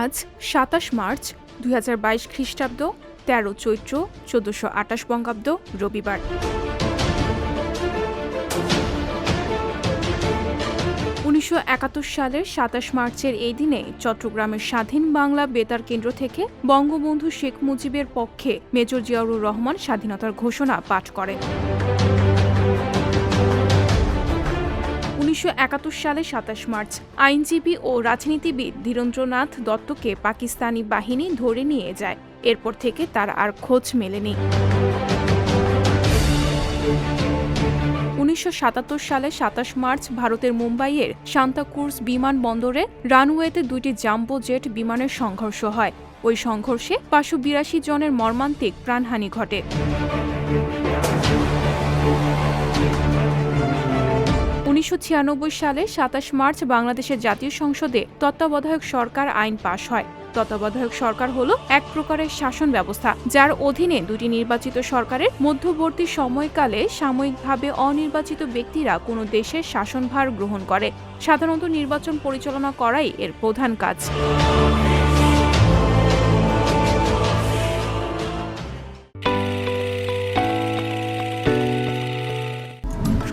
আজ সাতাশ মার্চ দুই হাজার বাইশ খ্রিস্টাব্দ তেরো চৈত্র চোদ্দশো আটাশ বঙ্গাব্দ রবিবার। উনিশশো একাত্তর সালের সাতাশ মার্চের এই দিনে চট্টগ্রামের স্বাধীন বাংলা বেতার কেন্দ্র থেকে বঙ্গবন্ধু শেখ মুজিবের পক্ষে মেজর জিয়াউর রহমান স্বাধীনতার ঘোষণা পাঠ করেন। উনিশশো একাত্তর সালে সাতাশ মার্চ আইনজীবী ও রাজনীতিবিদ ধীরেন্দ্রনাথ দত্তকে পাকিস্তানি বাহিনী ধরে নিয়ে যায়। এরপর থেকে তার আর খোঁজ মেলেনি। উনিশশো সাতাত্তর সালে সাতাশ মার্চ ভারতের মুম্বাইয়ের সান্তাকুর্স বিমানবন্দরে রানওয়েতে দুটি জাম্বো জেট বিমানের সংঘর্ষ হয়। ওই সংঘর্ষে পাঁচশো বিরাশি জনের মর্মান্তিক প্রাণহানি ঘটে। উনিশশো ছিয়ানব্বই সালে সাতাশ মার্চ বাংলাদেশের জাতীয় সংসদে তত্ত্বাবধায়ক সরকার আইন পাশ হয়। তত্ত্বাবধায়ক সরকার হল এক প্রকারের শাসন ব্যবস্থা, যার অধীনে দুটি নির্বাচিত সরকারের মধ্যবর্তী সময়কালে সাময়িকভাবে অনির্বাচিত ব্যক্তিরা কোনো দেশের শাসনভার গ্রহণ করে। সাধারণত নির্বাচন পরিচালনা করাই এর প্রধান কাজ।